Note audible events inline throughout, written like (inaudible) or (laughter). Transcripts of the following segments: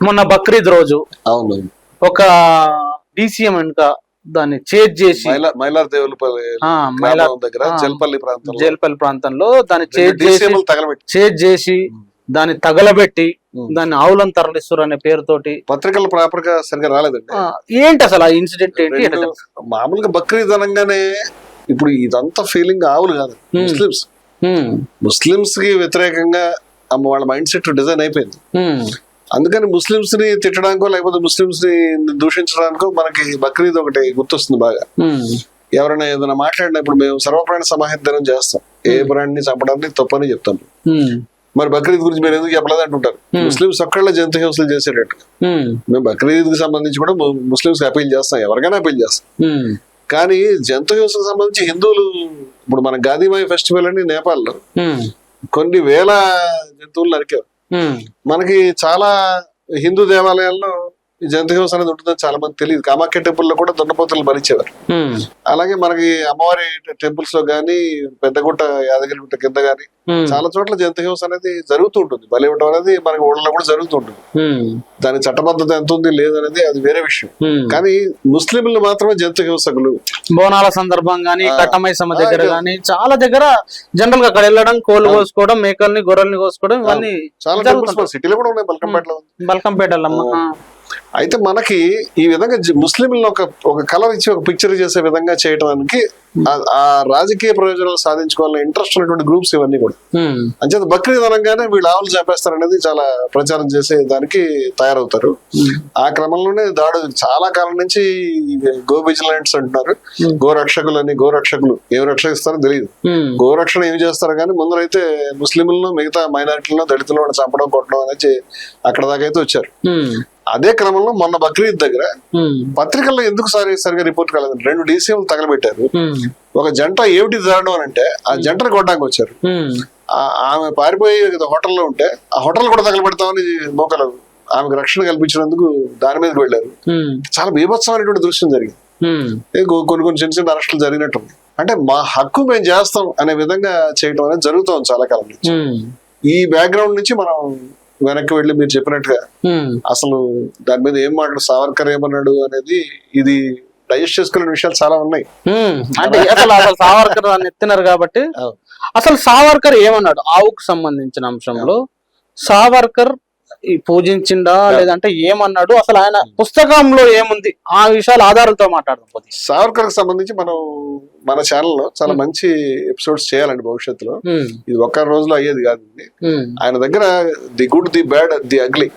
మొన్న బక్రీద్ రోజు అవును. ఒక డీసీఎం వెనుక దాన్ని చేజ్ చేసి మైలా మైలార్ దేవులపల్లి దగ్గర జల్పల్లి ప్రాంతంలో. జేల్పల్లి ప్రాంతంలో దాన్ని చేజ్ చేసి చేజ్ చేసి దాన్ని తగలబెట్టి. దాన్ని ఆవులను తరలిస్తారు అనే పేరుతోటి పత్రికలు ప్రాపర్గా సరిగా రాలేదండి. ఏంటి అసలు ఆ ఇన్సిడెంట్ ఏంటి మామూలుగా బక్రీద్ అనగానే ఇప్పుడు ఇదంతా ఫీలింగ్ ఆవులు కాదు. ముస్లిమ్స్. ముస్లిమ్స్కి వ్యతిరేకంగా వాళ్ళ మైండ్ సెట్ డిజైన్ అయిపోయింది. అందుకని ముస్లిమ్స్ని తిట్టడానికో లేకపోతే ముస్లిమ్స్ని దూషించడానికో మనకి బక్రీద్ ఒకటి గుర్తొస్తుంది బాగా. ఎవరైనా ఏదైనా మాట్లాడినప్పుడు మేము సర్వప్రాణ సమాహిద్దరం చేస్తాం. ఏ ప్రాణిని చంపడానికి తప్పని చెప్తాం. మరి బక్రీద్ గురించి మీరు ఎందుకు చెప్పలేదు అంటుంటారు. ముస్లిమ్స్ ఒక్కళ్ళ జంతు హింసలు చేసేటట్టు. మేము బక్రీద్కి సంబంధించి కూడా ముస్లిమ్స్కి అపీల్ చేస్తాం. ఎవరికైనా అపీల్ చేస్తాం. కానీ జంతు హింసకు సంబంధించి హిందువులు ఇప్పుడు మన గాదిమాయి ఫెస్టివల్ అని నేపాల్లో కొన్ని వేల జంతువులు నరికారు. మనకి చాలా హిందూ దేవాలయాల్లో ఈ జంతు హింస అనేది ఉంటుందని చాలా మంది తెలియదు. కామాఖ్య టెంపుల్లో కూడా దున్నపోతులు భరించేవారు అలాగే మనకి అమ్మవారి టెంపుల్స్లో గానీ పెద్దగుట్ట యాదగిరిగుట్ట కింద గానీ చాలా చోట్ల జంతు హింస అనేది జరుగుతూ ఉంటుంది. బలి ఇవ్వడం అనేది మనకి ఊళ్ళలో కూడా జరుగుతూ ఉంటుంది. దాని చట్టబద్ధత ఎంత ఉంది లేదనేది అది వేరే విషయం. కానీ ముస్లింలు మాత్రమే జంతు హింసకులు బోనాల సందర్భం గానీ. కట్టమైసమ్మ దగ్గర గానీ చాలా దగ్గర జనరల్గా అక్కడ వెళ్ళడం కోళ్ళు కోసుకోవడం మేకల్ని గొర్రెల్ని కోసుకోవడం ఇవన్నీ చాలా సిటీలో కూడా ఉన్నాయి బల్కంపేటలో బల్కంపేట వెళ్ళమ్మ. ఆ. అయితే మనకి ఈ విధంగా ముస్లింలను ఒక ఒక కలర్ ఇచ్చి ఒక పిక్చర్ చేసే విధంగా చేయడానికి ఆ- రాజకీయ ప్రయోజనాలు సాధించుకోవాలని ఇంట్రెస్ట్ ఉన్నటువంటి గ్రూప్స్ ఇవన్నీ కూడా. అంచేత బక్రీద్ అనగానే వీళ్ళు ఆవులు చంపేస్తారు అనేది చాలా ప్రచారం చేసే దానికి తయారవుతారు. ఆ క్రమంలోనే దాడు చాలా కాలం నుంచి గో విజిలెంట్స్ అంటున్నారు. గోరక్షకులు అని గోరక్షకులు ఏం రక్షిస్తారో తెలియదు. గోరక్షణ ఏం చేస్తారు కానీ ముందరైతే ముస్లింలను మిగతా మైనారిటీలను దళితులను చంపడం కొట్టడం అనేది అక్కడ దాకా అయితే వచ్చారు. అదే క్రమంలో మొన్న బక్రీద్ దగ్గర పత్రికల్లో ఎందుకు సరి సరిగా రిపోర్ట్ కాలేదు? రెండు డీసీఎం తగలబెట్టారు. ఒక జంట ఏమిటి దారుణం అని అంటే ఆ జంటను కొట్టడానికి వచ్చారు. ఆమె పారిపోయి హోటల్లో ఉంటే ఆ హోటల్ కూడా తగలబెడతామని మోకలు ఆమెకు రక్షణ కల్పించినందుకు దాని మీదకి వెళ్ళారు. చాలా బీభత్సమైనటువంటి దృశ్యం జరిగింది. కొన్ని కొన్ని చిన్న చిన్న అరెస్టులు జరిగినట్టు అంటే మా హక్కు మేము చేస్తాం అనే విధంగా చేయడం అనేది జరుగుతోంది చాలా కాలం నుంచి. ఈ బ్యాక్గ్రౌండ్ నుంచి మనం వెనక్కి వెళ్ళి మీరు చెప్పినట్టుగా అసలు దాని మీద ఏం మాట్లాడు సావర్కర్ ఏమన్నాడు అనేది ఇది డైజెస్ట్ చేసుకునే విషయాలు చాలా ఉన్నాయి. అంటే అసలు అసలు సావర్కర్ అని ఎత్తినారు కాబట్టి. అసలు సావర్కర్ ఏమన్నాడు ఆవుకు సంబంధించిన అంశంలో సావర్కర్ పూజించిండా లేదంటే ఏమన్నాడు? అసలు ఆయన పుస్తకంలో ఏముంది? ఆ విషయాల ఆధారాలతో మాట్లాడదాం సావర్కర్కి సంబంధించి మనం మన ఛానల్లో చాలా మంచి ఎపిసోడ్స్ చేయాలండి భవిష్యత్తులో. ఉమ్, ఇది ఒక్క రోజులో అయ్యేది కాదు. ఉమ్, ఆయన దగ్గర the good the bad the ugly.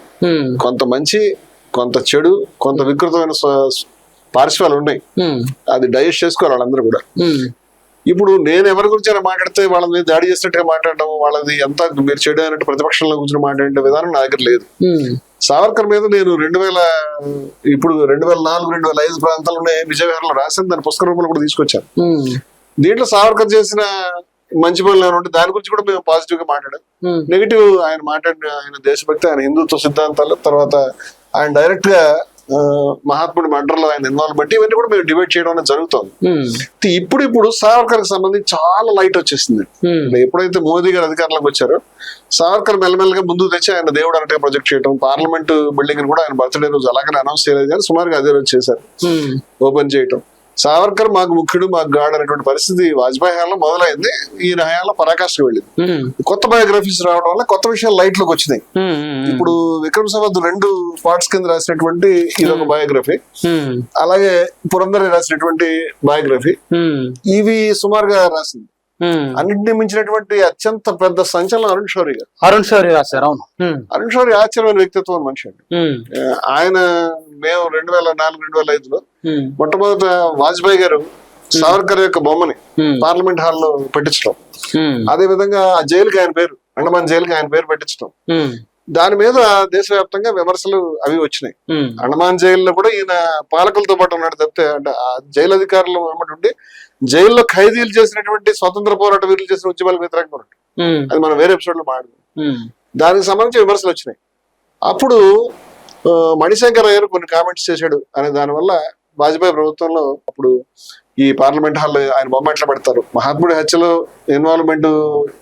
కొంత మంచి కొంత చెడు కొంత వికృతమైన పార్శ్వాలు ఉన్నాయి. అది డైజెస్ట్ చేసుకోవాలి వాళ్ళందరూ కూడా. ఇప్పుడు నేను ఎవరి గురించి అయినా మాట్లాడితే వాళ్ళ మీద దాడి చేసినట్టుగా మాట్లాడడం వాళ్ళది ఎంత మీరు అయినట్టు ప్రతిపక్షంలో కూర్చొని మాట్లాడే విధానం నా దగ్గర లేదు. సావర్కర్ మీద నేను రెండు వేల ఇప్పుడు రెండు వేల నాలుగు రెండు వేల ఐదు ప్రాంతాల్లోనే విజయవాడలో రాసిన దాని పుస్తక రూపంలో కూడా తీసుకొచ్చాను. దీంట్లో సావర్కర్ చేసిన మంచి పనులు ఏమైనా ఉంటే దాని గురించి కూడా మేము పాజిటివ్గా మాట్లాడాం. నెగిటివ్ ఆయన మాట్లాడిన ఆయన దేశభక్తి ఆయన హిందుత్వ సిద్ధాంతాలు తర్వాత ఆయన డైరెక్ట్గా మహాత్ముడి మర్డర్లో ఆయన ఇన్వాల్వ్మెంట్ ఇవన్నీ కూడా మేము డిబేట్ చేయడం అనేది జరుగుతుంది. ఇప్పుడు ఇప్పుడు సావర్కర్కి సంబంధించి చాలా లైట్ వచ్చేసింది. ఎప్పుడైతే మోదీ గారు అధికారంలోకి వచ్చారో సావర్కర్ మెల్లమెల్లగా ముందుకు తెచ్చి ఆయన దేవుడు అంటే ప్రొజెక్ట్ చేయడం పార్లమెంట్ బిల్డింగ్ కూడా ఆయన బర్త్డే రోజు అలాగనే అనౌన్స్ చేయలేదు కానీ సుమారుగా అదే రోజు చేశారు. ఓపెన్ చేయటం. సావర్కర్ మాకు ముఖ్యుడు మాకు గాడ్ అనేటువంటి పరిస్థితి వాజ్పేయి హయాంలో మొదలైంది. ఈయన హయాంలో పరాకాష్ఠకు వెళ్ళింది. కొత్త బయోగ్రఫీస్ రావడం వల్ల కొత్త విషయాలు లైట్లోకి వచ్చినాయి ఇప్పుడు విక్రమ్ సంవత్ రెండు పార్ట్స్ కింద రాసినటువంటి ఇదొక బయోగ్రఫీ. ఉమ్, అలాగే పురందరి రాసినటువంటి బయోగ్రఫీ. ఇవి సుమారుగా రాసింది. అన్నింటినీ మించినటువంటి అత్యంత పెద్ద సంచలనం అరుణ్ షౌరి గారు. అరుణ్ శౌరి రాశారు అవును. అరుణ్ షౌరి ఆశ్చర్యమైన వ్యక్తిత్వం మనిషి అండి. ఆయన మేము రెండు వేల నాలుగు రెండు వేల ఐదులో మొట్టమొదట వాజ్పేయి గారు సావర్కర్ యొక్క బొమ్మని పార్లమెంట్ హాల్లో పెట్టించడం. ఉమ్, అదే విధంగా ఆ జైలుకి ఆయన పేరు అండమాన్ జైలుకి ఆయన పేరు పెట్టించడం. దాని మీద దేశవ్యాప్తంగా విమర్శలు అవి వచ్చినాయి. అండమాన్ జైల్లో కూడా ఈయన పాలకులతో పాటు ఉన్నాడు తప్పితే అంటే ఆ జైలు అధికారులు వెంబడి ఉండి జైల్లో ఖైదీలు చేసినటువంటి స్వతంత్ర పోరాట వీరులు చేసిన ఉద్యమాలకు వ్యతిరేకంగా ఉమ్, అది మనం వేరే ఎపిసోడ్లో మాట్లాడుతాం దానికి సంబంధించి విమర్శలు వచ్చినాయి. అప్పుడు మణిశంకర్ అయ్యర్ కొన్ని కామెంట్స్ చేశాడు అనే దానివల్ల వాజ్పేయి ప్రభుత్వంలో అప్పుడు ఈ పార్లమెంట్ హాల్లో ఆయన బొమ్మ ఎట్లా పెడతారు? మహాత్ముడి హత్యలో ఇన్వాల్వ్మెంట్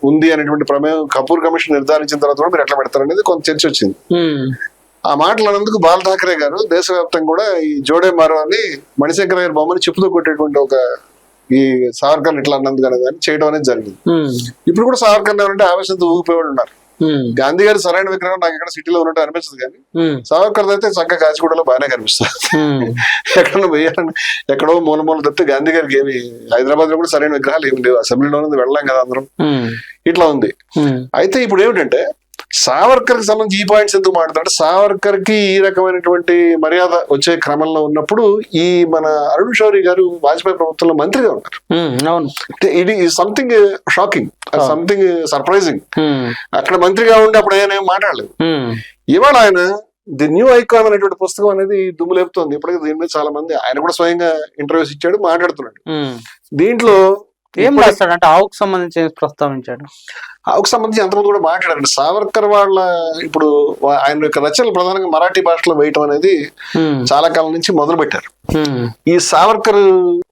ఉంది అనేటువంటి ప్రమేయం కపూర్ కమిషన్ నిర్ధారించిన తర్వాత కూడా మీరు ఎట్లా పెడతారు అనేది కొంత చర్చ వచ్చింది. ఆ మాటలు అన్నందుకు బాల్ ఠాకరే గారు దేశవ్యాప్తంగా కూడా ఈ జోడే మారో అని మణిశంకర్ గారి బొమ్మని చెప్పుతో కొట్టేటువంటి ఒక ఈ సావర్కర్ ఇట్లా అన్నందుకు అనేది అని చేయడం అనేది జరిగింది. ఇప్పుడు కూడా సావర్కర్ ఎవరంటే ఆవేశంతో ఊగిపోయేవాళ్ళు ఉన్నారు. గాంధీ గారి సరైన విగ్రహం నాకు ఇక్కడ సిటీలో ఉన్నట్టు అనిపించదు కానీ సావర్కర్ అయితే చక్కగా కాచిగూడలో బాగానే కనిపిస్తుంది. ఎక్కడ వేయాలని ఎక్కడో మూల మూల తప్పితే గాంధీ గారికి ఏమి హైదరాబాద్లో కూడా సరైన విగ్రహాలు ఏమి లేవు. అసెంబ్లీలో వెళ్ళాం కదా అందరం. ఇట్లా ఉంది. అయితే ఇప్పుడు ఏమిటంటే సావర్కర్కి సంబంధించి ఈ పాయింట్స్ ఎందుకు మాట్లాడుతుంటే సావర్కర్కి ఈ రకమైనటువంటి మర్యాద వచ్చే క్రమంలో ఉన్నప్పుడు ఈ మన అరుణ్ శౌరి గారు వాజ్పేయి ప్రభుత్వంలో మంత్రిగా ఉన్నారు. అవును. ఇది సంథింగ్ షాకింగ్ సంథింగ్ సర్ప్రైజింగ్ అక్కడ మంత్రిగా ఉండి అప్పుడు ఆయన ఏం మాట్లాడలేదు. ఇవాళ ఆయన ది న్యూ ఐకాన్ అనేటువంటి పుస్తకం అనేది దుమ్ము లేపుతోంది. ఇప్పటికీ దీని మీద చాలా మంది ఆయన కూడా స్వయంగా ఇంటర్వ్యూస్ ఇచ్చాడు మాట్లాడుతున్నాడు. దీంట్లో ఏం రాస్తాడు అంటే ఆవుకు సంబంధించి ఏం ప్రస్తావించాడు? ఆవుకు సంబంధించి ఎంతమంది కూడా మాట్లాడారు సావర్కర్ వాళ్ళ ఇప్పుడు ఆయన యొక్క రచనలు ప్రధానంగా మరాఠీ భాషలో వేయటం అనేది చాలా కాలం నుంచి మొదలు పెట్టారు ఈ సావర్కర్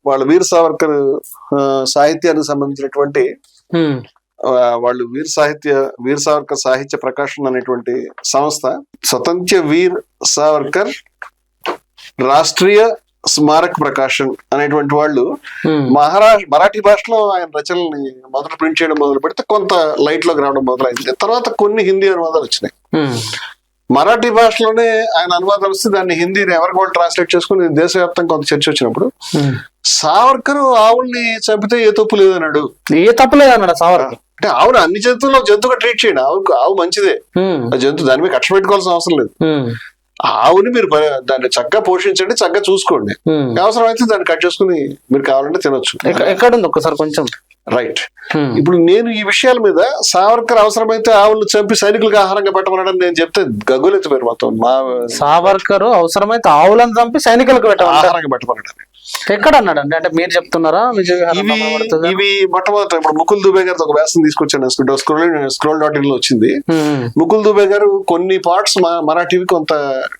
వాళ్ళ వీర్ సావర్కర్ సాహిత్యానికి సంబంధించినటువంటి వాళ్ళు వీర్ సాహిత్య వీర్ సావర్కర్ సాహిత్య ప్రకాశన్ అనేటువంటి సంస్థ స్వతంత్ర వీర్ సావర్కర్ రాష్ట్రీయ స్మారక ప్రకాశన్ అనేటువంటి వాళ్ళు మహారాష్ట్ర మరాఠీ భాషలో ఆయన రచనల్ని మొదట ప్రింట్ చేయడం మొదలు పెడితే కొంత లైట్లోకి రావడం మొదలైంది. తర్వాత కొన్ని హిందీ అనువాదాలు వచ్చినాయి. మరాఠీ భాషలోనే ఆయన అనువాదాలు వస్తే దాన్ని హిందీని ఎవరికి వాళ్ళు ట్రాన్స్లేట్ చేసుకుని దేశవ్యాప్తంగా కొంత చర్చ వచ్చినప్పుడు. సావర్కర్ ఆవుల్ని చంపితే ఏ తప్పు లేదన్నాడు. ఏ తప్పలేదు అన్నాడు సావర్కర్. అంటే ఆవును అన్ని జంతువుల్లో జంతువుగా ట్రీట్ చేయండి. ఆవు ఆవు మంచిదే. ఆ జంతువు దాని మీద కక్ష పెట్టుకోవాల్సిన అవసరం లేదు. ఆవుని మీరు దాన్ని చక్కగా పోషించండి చక్కగా చూసుకోండి. అవసరం అయితే దాన్ని కట్ చేసుకుని మీరు కావాలంటే తినొచ్చు. ఎక్క- ఎక్కడుంది ఒక్కసారి కొంచెం? రైట్. ఇప్పుడు నేను ఈ విషయాల మీద సావర్కర్ అవసరమైతే ఆవులను చంపి సైనికులకు ఆహారంగా పెట్టమన్నాడని నేను చెప్తే గగ్గులెత్తిపోయారు మొత్తం. మా సావర్కర్ అవసరమైతే ఆవులను చంపి సైనికులకు ఆహారంగా పెట్టమన్నాడు. ఎక్కడ అన్నాడు అంటే అంటే మీరు చెప్తున్నారా? ఇవి? ఇవి మొట్టమొదట ఇప్పుడు ముకుల్ దుబే గారితో ఒక వ్యాసం తీసుకొచ్చాను స్క్రోల్ స్క్రోల్ డాట్ ఇన్లో వచ్చింది. ముకుల్ దుబే గారు కొన్ని పార్ట్స్ మరాఠీవి కొంత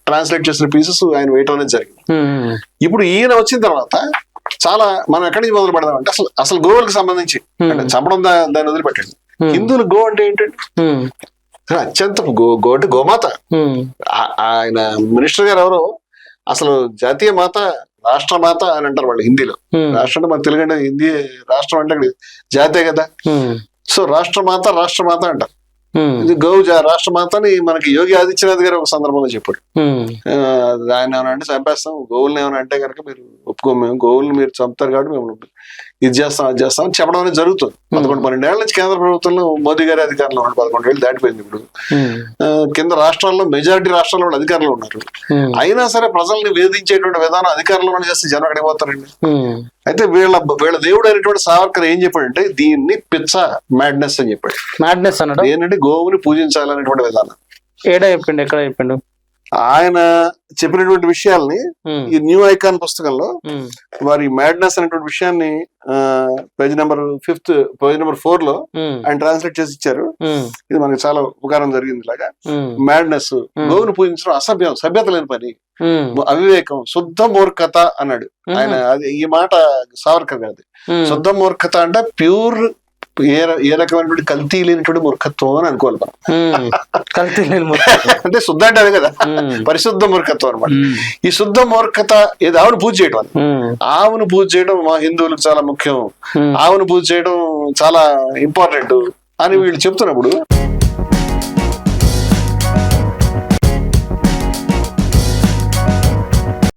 ట్రాన్స్లేట్ చేసిన పీసెస్ ఆయన వేయటం అనేది జరిగింది. ఇప్పుడు ఈయన వచ్చిన తర్వాత చాలా మనం ఎక్కడి నుంచి మొదలు పెడదాం అంటే అసలు అసలు గోవులకు సంబంధించి. అంటే చంపడం దాన్ని వదిలిపెట్టండి. హిందువులు గో అంటే ఏంటంటే అత్యంత గో గో అంటే గోమాత. ఆయన మినిస్టర్ గారు ఎవరో? అసలు జాతీయ మాత రాష్ట్ర మాత అని అంటారు వాళ్ళు హిందీలో. రాష్ట్రం అంటే మన తెలుగు అంటే హిందీ రాష్ట్రం అంటే జాతీయ కదా. సో రాష్ట్ర మాత రాష్ట్ర మాత అంటారు. ఇది గౌ జా- రాష్ట్ర మాత అని మనకి యోగి ఆదిత్యనాథ్ గారు ఒక సందర్భంలో చెప్పాడు. ఆ, ఆయన ఏమైనా అంటే చంపేస్తాం గోవుల్ని ఏమైనా అంటే కనుక మీరు ఒప్పుకోము మేము గోవుల్ని మీరు చంపుతారు కాబట్టి మేము ఇది చేస్తాం అది చేస్తాం అని చెప్పడం అనేది జరుగుతుంది. పదకొండు పన్నెండేళ్ళ నుంచి కేంద్ర ప్రభుత్వంలో మోదీ గారి అధికారంలో ఉన్నారు పదకొండు ఏళ్ళు దాటిపోయింది ఇప్పుడు. ఆ, కింద రాష్ట్రాల్లో మెజారిటీ రాష్ట్రాల్లో అధికారంలో ఉన్నారు. ఉమ్, అయినా సరే ప్రజల్ని వేధించేటువంటి విధానం అధికారంలో చేస్తే జనం అక్కడికి పోతారండి? ఉమ్, అయితే వీళ్ళ వీళ్ళ దేవుడు అయినటువంటి సావర్కర్ ఏం చెప్పాడంటే దీన్ని పిచ్చ మ్యాడ్నెస్ అని చెప్పాడు. మ్యాడ్నెస్ అన్నాడు? ఏంటంటే గోవుని పూజించాలనేటువంటి విధానం. ఏడ చెప్పిండు ఎక్కడ చెప్పిండు? ఆయన చెప్పినటువంటి విషయాల్ని ఈ న్యూ ఐకాన్ పుస్తకంలో వారి మ్యాడ్నెస్ అనేటువంటి విషయాన్ని page number fifth page number ఫోర్లో ఆయన ట్రాన్స్లేట్ చేసి ఇచ్చారు. ఇది మనకి చాలా ఉపకారం జరిగింది ఇలాగా. మ్యాడ్నెస్ గోవును పూజించడం అసభ్యం సభ్యత లేని పని. అవివేకం శుద్ధ మూర్ఖత అన్నాడు. ఆయన అది ఈ మాట సావర్కర్ ఉమ్, శుద్ధ మూర్ఖత అంటే ప్యూర్ ఏ ఏ రకమైనటువంటి కల్తీ లేనటువంటి మూర్ఖత్వం అని అనుకోవాలి మనం. కల్తీ లేని. (laughs) అంటే శుద్ధ అంటే అదే కదా. పరిశుద్ధ మూర్ఖత్వం అనమాట ఈ శుద్ధ మూర్ఖత ఏది? ఆవును పూజ చేయడం ఆవును పూజ చేయడం మా హిందువులకు చాలా ముఖ్యం. ఆవును పూజ చేయడం చాలా ఇంపార్టెంట్ అని వీళ్ళు చెప్తున్నప్పుడు